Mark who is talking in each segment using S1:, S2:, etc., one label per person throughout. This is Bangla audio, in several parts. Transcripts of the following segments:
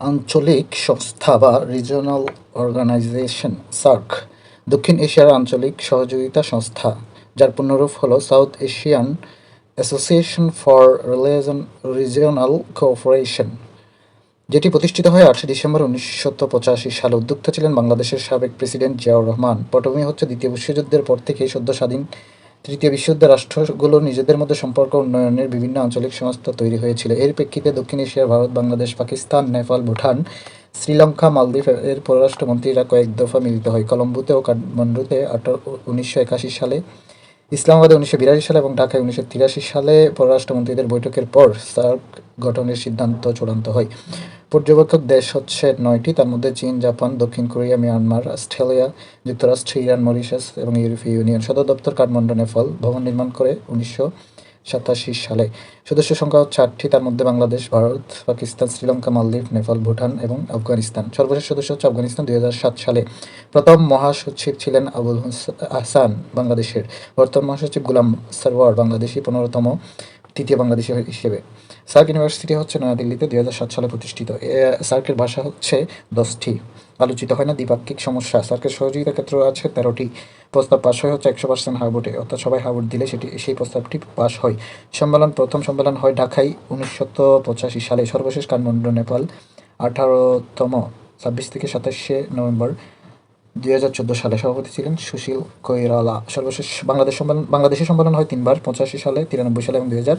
S1: আঞ্চলিক সংস্থা বা রিজিওনাল অর্গানাইজেশন সার্ক দক্ষিণ এশিয়ার আঞ্চলিক সহযোগিতা সংস্থা, যার পূর্ণরূপ হল South Asian association for religion regional cooperation যেটি প্রতিষ্ঠিত হয় আটই ডিসেম্বর উনিশশো পঁচাশি সালে। উদ্যোক্তা ছিলেন বাংলাদেশের সাবেক প্রেসিডেন্ট জিয়াউর রহমান। পটভূমি হচ্ছে দ্বিতীয় বিশ্বযুদ্ধের পর থেকেই সদ্য স্বাধীন তৃতীয় বিশ্বযুদ্ধের রাষ্ট্রগুলো নিজেদের মধ্যে সম্পর্ক উন্নয়নের বিভিন্ন আঞ্চলিক সংস্থা তৈরি হয়েছিল। এর প্রেক্ষিতে দক্ষিণ এশিয়া, ভারত, বাংলাদেশ, পাকিস্তান, নেপাল, ভুটান, শ্রীলঙ্কা, মালদ্বীপ এর পররাষ্ট্রমন্ত্রীরা কয়েক দফা মিলিত হয়। কলম্বোতে ও কাঠমান্ডুতে আঠারো, উনিশশো একাশি সালে ইসলামাবাদে উনিশশো বিরাশি সালে এবং ঢাকায় উনিশশো তিরাশি সালে পররাষ্ট্রমন্ত্রীদের বৈঠকের পর সার্ক গঠনের সিদ্ধান্ত চূড়ান্ত হয়। পর্যবেক্ষক দেশ হচ্ছে নয়টি, তার মধ্যে চীন, জাপান, দক্ষিণ কোরিয়া, মিয়ানমার, অস্ট্রেলিয়া, যুক্তরাষ্ট্র, ইরান, মরিশাস এবং ইউরোপীয় ইউনিয়ন। সদর দপ্তর কাঠমান্ডু নেপাল ভবন নির্মাণ করে উনিশশো সাতাশি সালে। সদস্য সংখ্যা হচ্ছে আটটি তার মধ্যে বাংলাদেশ, ভারত, পাকিস্তান, শ্রীলঙ্কা, মালদ্বীপ, নেপাল, ভুটান এবং আফগানিস্তান। সর্বশেষ সদস্য হচ্ছে আফগানিস্তান দুই হাজার সাত সালে। প্রথম মহাসচিব ছিলেন আবুল হোস- আহসান বাংলাদেশের। বর্তমান মহাসচিব গুলাম সারওয়ার, বাংলাদেশি পনেরোতম, তৃতীয় বাংলাদেশি হিসেবে। সার্ক ইউনিভার্সিটি হচ্ছে নয়াদিল্লিতে দুই হাজার সাত সালে প্রতিষ্ঠিত। সার্কের ভাষা হচ্ছে দশটি। আলোচিত হয় না। দ্বিপাক্ষিক সমস্যা, সার্কের সহযোগিতা ক্ষেত্র আছে, তেরোটি প্রস্তাব পাশ হয় হচ্ছে একশো পার্সেন্ট হারবোটে অর্থাৎ সবাই হারবোট দিলে সেটি সেই প্রস্তাবটি পাশ হয়। সম্মেলন প্রথম সম্মেলন হয় ঢাকায় উনিশশো পঁচাশি সালে। সর্বশেষ কাঠমান্ডু, নেপাল। আঠারোতম ছাব্বিশ থেকে সাতাশে নভেম্বর দুই হাজার চোদ্দ সালে সভাপতি ছিলেন সুশীল কৈরালা। সর্বশেষ বাংলাদেশ সম্মেলন বাংলাদেশের সম্মেলন হয় তিনবার, পঁচাশি সালে, তিরানব্বই সালে এবং দুই হাজার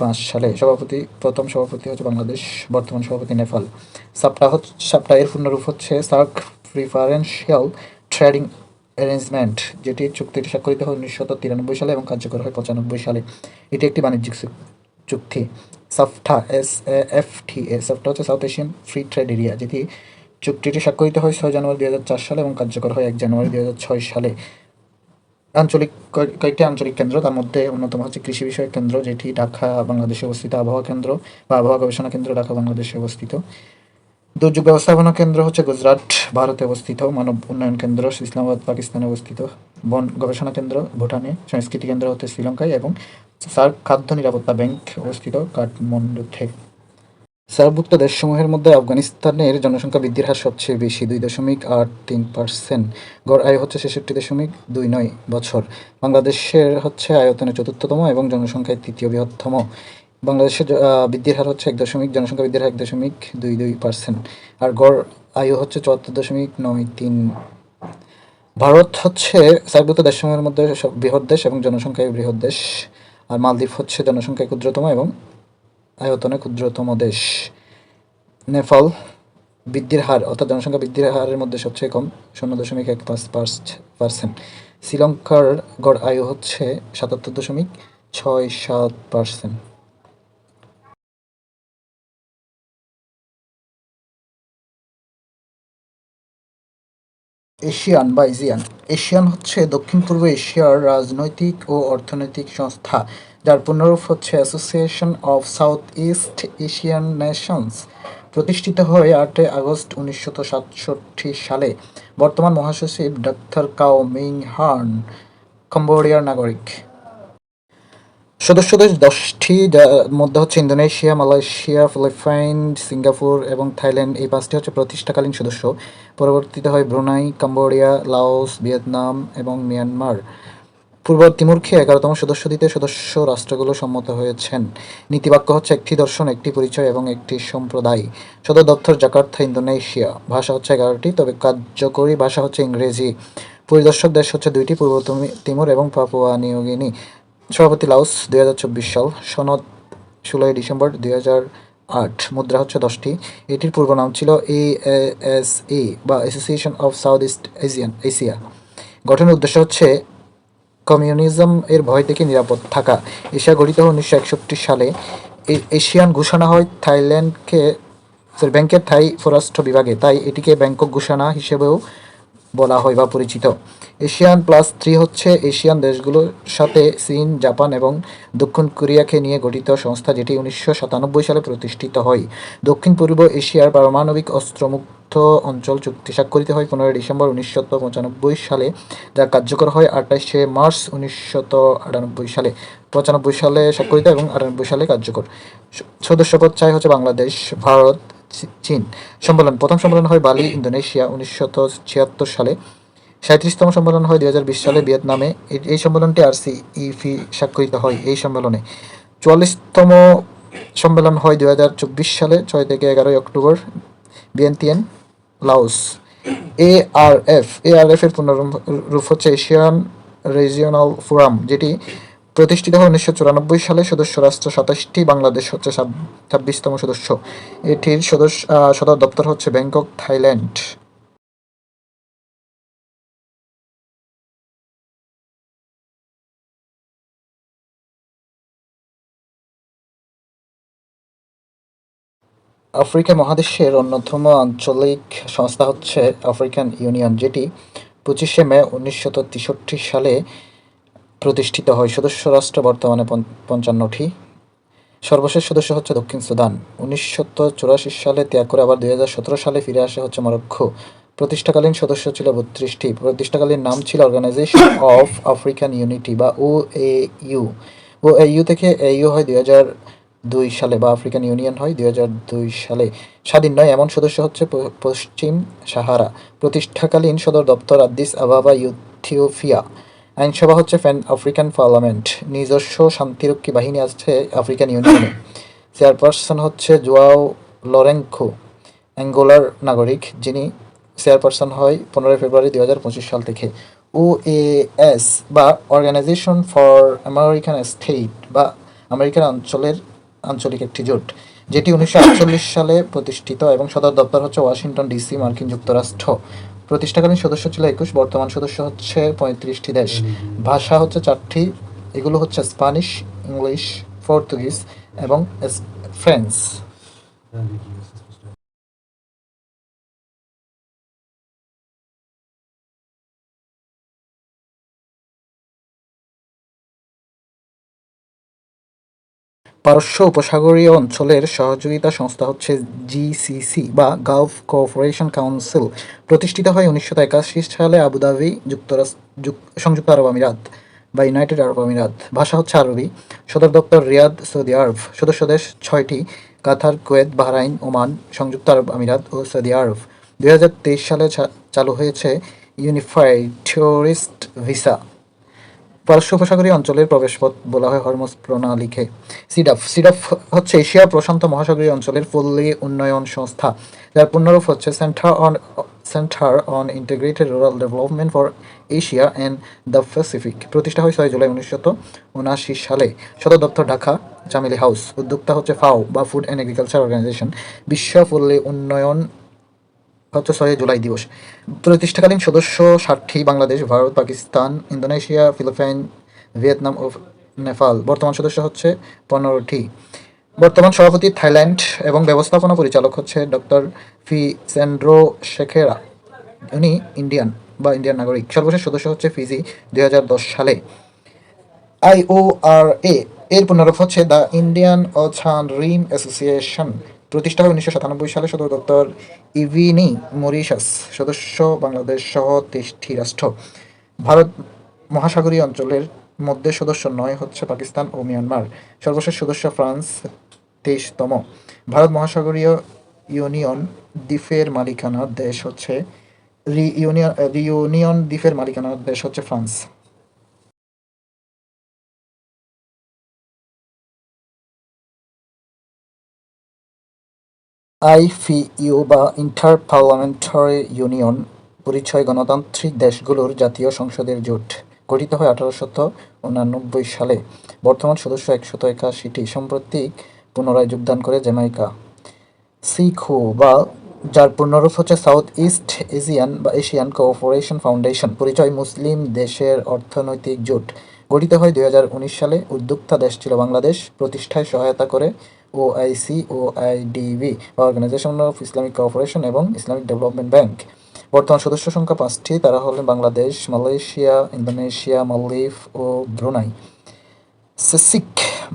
S1: পাঁচ সালে সভাপতি, প্রথম সভাপতি হচ্ছে বাংলাদেশ, বর্তমান সভাপতি নেপাল। সাপটা হচ্ছে সাপটা এর পূর্ণরূপ হচ্ছে সার্ক প্রিফারেন্সিয়াল ট্রেডিং অ্যারেঞ্জমেন্ট, যেটি চুক্তিটি স্বাক্ষরিত হয় উনিশশো তিরানব্বই সালে এবং কার্যকর হয় পঁচানব্বই সালে। এটি একটি বাণিজ্যিক চুক্তি। সাফটা এস এফ টি এ সাফটা হচ্ছে South Asian free trade area, যেটি চুক্তিটি স্বাক্ষরিত হয় ছয় জানুয়ারি দু হাজার চার সালে এবং কার্যকর হয় এক জানুয়ারি দু হাজার ছয় সালে। আঞ্চলিক কয়- কয়েকটি আঞ্চলিক কেন্দ্র, তার মধ্যে অন্যতম হচ্ছে কৃষি বিষয়ক কেন্দ্র, যেটি ঢাকা বাংলাদেশে অবস্থিত আবহাওয়া কেন্দ্র বা আবহাওয়া গবেষণা কেন্দ্র ঢাকা বাংলাদেশে অবস্থিত। দুর্যোগ ব্যবস্থাপনা কেন্দ্র হচ্ছে গুজরাট, ভারতে অবস্থিত, মানব উন্নয়ন কেন্দ্র, ইসলামাবাদ, পাকিস্তানে অবস্থিত, বন গবেষণা কেন্দ্র, ভুটানে, সংস্কৃতি কেন্দ্র হচ্ছে শ্রীলঙ্কায় এবং সার্ক খাদ্য নিরাপত্তা ব্যাংক অবস্থিত কাঠমান্ডুতে সার্কভুক্ত দেশসমূহের মধ্যে আফগানিস্তানের জনসংখ্যা বৃদ্ধির হার সবচেয়ে বেশি, দুই দশমিক আট তিন পার্সেন্ট। গড় আয় হচ্ছে ছেষট্টি দশমিক দুই নয় বছর। বাংলাদেশের হচ্ছে আয়তনে চতুর্থতম এবং জনসংখ্যায় তৃতীয় বৃহত্তম। বাংলাদেশের বৃদ্ধির হার হচ্ছে এক দশমিক, জনসংখ্যা বৃদ্ধির হার এক দশমিক দুই দুই পার্সেন্ট। আর গড় আয়ু হচ্ছে চুয়াত্তর দশমিক নয় তিন। ভারত হচ্ছে সার্কভুক্ত দেশসমূহের মধ্যে বৃহৎ দেশ এবং জনসংখ্যায় বৃহৎ দেশ। আর মালদ্বীপ হচ্ছে জনসংখ্যায় ক্ষুদ্রতম এবং আয়তনে ক্ষুদ্রতম দেশ। নেপাল বৃদ্ধির হার, অর্থাৎ জনসংখ্যা বৃদ্ধির হারের মধ্যে সবচেয়ে কম, শূন্য দশমিক এক পাঁচ পার্সেন্ট। শ্রীলঙ্কার গড় আয়ু হচ্ছে সাতাত্তর দশমিক ছয় সাত পার্সেন্ট। এশিয়ান বা এজিয়ান এশিয়ান হচ্ছে দক্ষিণ পূর্ব এশিয়ার রাজনৈতিক ও অর্থনৈতিক সংস্থা, যার পুনরূপ হচ্ছে association of South East Asian nations প্রতিষ্ঠিত হয় আটই আগস্ট উনিশশো সাতষট্টি সালে। বর্তমান মহাসচিব ডাক্তার কাও মিং হার্ন কম্বোডিয়ার নাগরিক। সদস্য দেশ দশটি যার মধ্যে হচ্ছে ইন্দোনেশিয়া, মালয়েশিয়া, ফিলিপাইন, সিঙ্গাপুর এবং থাইল্যান্ড। এই পাঁচটি হচ্ছে প্রতিষ্ঠাকালীন সদস্য। পরবর্তীতে হয় ব্রুনাই, কম্বোডিয়া, লাওস, ভিয়েতনাম এবং মিয়ানমার। পূর্ব তিমুরকে এগারোতম সদস্য দিতে সদস্য রাষ্ট্রগুলো সম্মত হয়েছেন। নীতিবাক্য হচ্ছে একটি দর্শন, একটি পরিচয় এবং একটি সম্প্রদায়। সদর দপ্তর জাকার্থা ইন্দোনেশিয়া। ভাষা হচ্ছে এগারোটি, তবে কার্যকরী ভাষা হচ্ছে ইংরেজি। পরিদর্শক দেশ হচ্ছে দুইটি, পূর্ব তিমুর এবং পাপুয়া নিউগিনি। সভাপতি লাউস দুই হাজার চব্বিশ সাল, সনদ ষোলোই ডিসেম্বর, দুই হাজার আট, মুদ্রা হচ্ছে দশটি। এটির পূর্ব নাম ছিল এ এস এ বা association of south east Asian Asia গঠনের উদ্দেশ্য হচ্ছে কমিউনিজম এর ভয় থেকে নিরাপদ থাকা। এশিয়া গঠিত উনিশশো একষট্টি সালে। এশিয়ান ঘোষণা হয় থাইল্যান্ডকে ব্যাংকের থাই, পররাষ্ট্র বিভাগে। তাই এটিকে ব্যাংকক ঘোষণা হিসেবেও বলা হয় বা পরিচিত। এশিয়ান প্লাস থ্রি হচ্ছে এশিয়ান দেশগুলোর সাথে চীন, জাপান এবং দক্ষিণ কোরিয়াকে নিয়ে গঠিত সংস্থা যেটি উনিশশো সাতানব্বই সালে প্রতিষ্ঠিত হয়। দক্ষিণ পূর্ব এশিয়ার পারমাণবিক অস্ত্রমুক্ত অঞ্চল চুক্তি স্বাক্ষরিত হয় পনেরোই ডিসেম্বর উনিশশো পঁচানব্বই সালে, যা কার্যকর হয় আঠাশে মার্চ উনিশশো আটানব্বই সালে। পঁচানব্বই সালে স্বাক্ষরিত এবং আটানব্বই সালে কার্যকর। সদস্যপদ চাই হচ্ছে বাংলাদেশ, ভারত চীন। সম্মেলন, প্রথম সম্মেলন হয় বালি, ইন্দোনেশিয়া, উনিশশো ছিয়াত্তর সালে। সাঁত্রিশতম সম্মেলন হয় দুই সালে ভিয়েতনামে। এই- সম্মেলনটি আর সি ইফি স্বাক্ষরিত হয় এই সম্মেলনে। চুয়াল্লিশতম সম্মেলন হয় দুই হাজার চব্বিশ সালে, ছয় থেকে এগারোই October, Vientiane, Laos. A R F, A R F এর পুনরূপ হচ্ছে এশিয়ান রিজিওনাল ফোরাম, যেটি প্রতিষ্ঠিত হয় উনিশশো চুরানব্বই সালে। সদস্য রাষ্ট্র সাতাশটি, বাংলাদেশ হচ্ছে ছাব্বিশতম সদস্য। এটির সদস্য সদর দপ্তর হচ্ছে ব্যাংকক, থাইল্যান্ড। আফ্রিকা মহাদেশের অন্যতম আঞ্চলিক সংস্থা হচ্ছে আফ্রিকান ইউনিয়ন, যেটি পঁচিশে মে উনিশশো তেষট্টি সালে প্রতিষ্ঠিত হয়। সদস্য রাষ্ট্র বর্তমানে পঞ্চান্নটি। সর্বশেষ সদস্য হচ্ছে দক্ষিণ সুদান। উনিশশো চুরাশি সালে ত্যাগ করে আবার দুই হাজার সতেরো সালে ফিরে আসে হচ্ছে মরক্কো। প্রতিষ্ঠাকালীন সদস্য ছিল বত্রিশটি। প্রতিষ্ঠাকালীন নাম ছিল অর্গানাইজেশন অফ আফ্রিকান ইউনিটি বা ও এ ইউ ও এ ইউ থেকে এ ইউ হয় দুই হাজার দুই সালে বা আফ্রিকান ইউনিয়ন হয় দুই হাজার দুই সালে। স্বাধীন নয়, এমন সদস্য হচ্ছে পশ্চিম সাহারা। প্রতিষ্ঠাকালীন সদর দপ্তর আদিস আবাবা ইথিওপিয়া আইনসভা হচ্ছে ফ্যান আফ্রিকান পার্লামেন্ট। নিজস্ব শান্তিরক্ষী বাহিনী আছে আফ্রিকান ইউনিয়নে। চেয়ারপারসন হচ্ছে জোয়াও লরেঙ্কো, অ্যাঙ্গোলার নাগরিক, যিনি চেয়ারপারসন হয় পনেরোই ফেব্রুয়ারি দুই হাজার পঁচিশ সাল থেকে। ও এস বা অর্গানাইজেশন ফর আমেরিকান স্টেট বা আমেরিকান অঞ্চলের আঞ্চলিক একটি জোট, যেটি উনিশশো আটচল্লিশ সালে প্রতিষ্ঠিত এবং সদর দপ্তর হচ্ছে ওয়াশিংটন ডিসি মার্কিন যুক্তরাষ্ট্র। প্রতিষ্ঠাকালীন সদস্য ছিল একুশ বর্তমান সদস্য হচ্ছে পঁয়ত্রিশটি দেশ। ভাষা হচ্ছে চারটি এগুলো হচ্ছে স্প্যানিশ ইংলিশ পর্তুগিজ এবং ফ্রেন্স ফ্রেঞ্চ। পারস্য উপসাগরীয় অঞ্চলের সহযোগিতা সংস্থা হচ্ছে জিসিসি বা গালফ কোঅপারেশন কাউন্সিল। প্রতিষ্ঠিত হয় উনিশশো একাশি সালে আবুধাবি যুক্তরাষ্ট্র সংযুক্ত আরব আমিরাত বা ইউনাইটেড আরব আমিরাত। ভাষা হচ্ছে আরবি। সদর দপ্তর রিয়াদ, সৌদি আরব। সদস্য দেশ ছয়টি, কাতার, কুয়েত, বাহরাইন, ওমান, সংযুক্ত আরব আমিরাত ও সৌদি আরব। দু হাজার তেইশ সালে চালু হয়েছে ইউনিফাইড টুরিস্ট ভিসা। পারস্য উপসাগরীয় অঞ্চলের প্রবেশপথ বলা হয় হরমোজ প্রণালীকে। সিডাফ সিডাফ হচ্ছে এশিয়া প্রশান্ত মহাসাগরীয় অঞ্চলের পল্লী উন্নয়ন সংস্থা, যার পূর্ণরূপ হচ্ছে centre on centre on integrated rural development for Asia and the Pacific প্রতিষ্ঠা হয় ছয় জুলাই উনিশশো উনআশি সালে। সদর দপ্তর ঢাকা জামিলি হাউস উদ্যোক্তা হচ্ছে ফাও বা ফুড অ্যান্ড এগ্রিকালচার অর্গানাইজেশন বিশ্ব পল্লী উন্নয়ন হচ্ছে ছয় জুলাই দিবস। প্রতিষ্ঠাকালীন সদস্য ষাটটি Bangladesh, Bharat, Pakistan, Indonesia, Philippine, Vietnam ও নেপাল। বর্তমান সদস্য হচ্ছে পনেরোটি। বর্তমান সভাপতি থাইল্যান্ড এবং ব্যবস্থাপনা পরিচালক হচ্ছে ডক্টর ফি সেন্ড্রো শেখেরা। উনি ইন্ডিয়ান বা ইন্ডিয়ান নাগরিক। সর্বশেষ সদস্য হচ্ছে ফিজি দুই হাজার দশ সালে। আইওআরএ এর পুনরূপ হচ্ছে the Indian ocean rim association. প্রতিষ্ঠা হয় উনিশশো সাতানব্বই সালে সদর দপ্তর ইভিনি মরিশাস, সদস্য বাংলাদেশ সহ তেইশটি রাষ্ট্র। ভারত মহাসাগরীয় অঞ্চলের মধ্যে সদস্য নয় হচ্ছে পাকিস্তান ও মিয়ানমার। সর্বশেষ সদস্য ফ্রান্স, তেইশতম। ভারত মহাসাগরীয় ইউনিয়ন দ্বীপের মালিকানা দেশ হচ্ছে রিইউনিয়ন রিউনিয়ন দ্বীপের মালিকানা দেশ হচ্ছে ফ্রান্স। আইফিইউ বা ইন্টার পার্লামেন্টারি ইউনিয়ন পরিচয় গণতান্ত্রিক দেশগুলোর জাতীয় সংসদের জোট, গঠিত হয় আঠারোশত উনানব্বই সালে। বর্তমান সদস্য একশত একাশিটি সাম্প্রতিক পুনরায় যোগদান করে জ্যামাইকা। সিখো বা যার পূর্ণরূপ হচ্ছে সাউথ ইস্ট এশিয়ান বা এশিয়ান কোঅপারেশন ফাউন্ডেশন, পরিচয় মুসলিম দেশের অর্থনৈতিক জোট। গঠিত হয় দুই হাজার উনিশ সালে। উদ্যোক্তা দেশ ছিল বাংলাদেশ। প্রতিষ্ঠায় সহায়তা করে ওআইসি ও বা অর্গানাইজেশন অফ ইসলামিক কোঅপারেশন এবং ইসলামিক ডেভেলপমেন্ট ব্যাংক বর্তমান সদস্য সংখ্যা পাঁচটি, তারা হলেন বাংলাদেশ, মালয়েশিয়া, ইন্দোনেশিয়া, মালদ্বীপ ও ব্রুনাই। সিসিক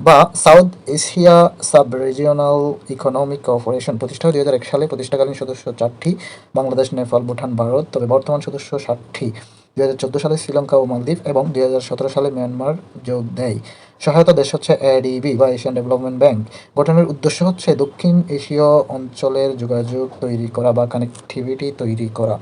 S1: বা south Asia sub regional economic cooperation প্রতিষ্ঠা দুই হাজার এক সালে। প্রতিষ্ঠাকালীন সদস্য চারটি, বাংলাদেশ, নেপাল, ভুটান, ভারত। তবে বর্তমান সদস্য ষাটটি দুই হাজার চোদ্দ সালে শ্রীলঙ্কা ও মালদ্বীপ এবং দুই হাজার সতেরো সালে মিয়ানমার যোগ দেয়। সহায়তা দেশ হচ্ছে এডিবি বা এশিয়ান ডেভেলপমেন্ট ব্যাংক গঠনের উদ্দেশ্য হচ্ছে দক্ষিণ এশীয় অঞ্চলের যোগাযোগ তৈরি করা বা কানেক্টিভিটি তৈরি করা।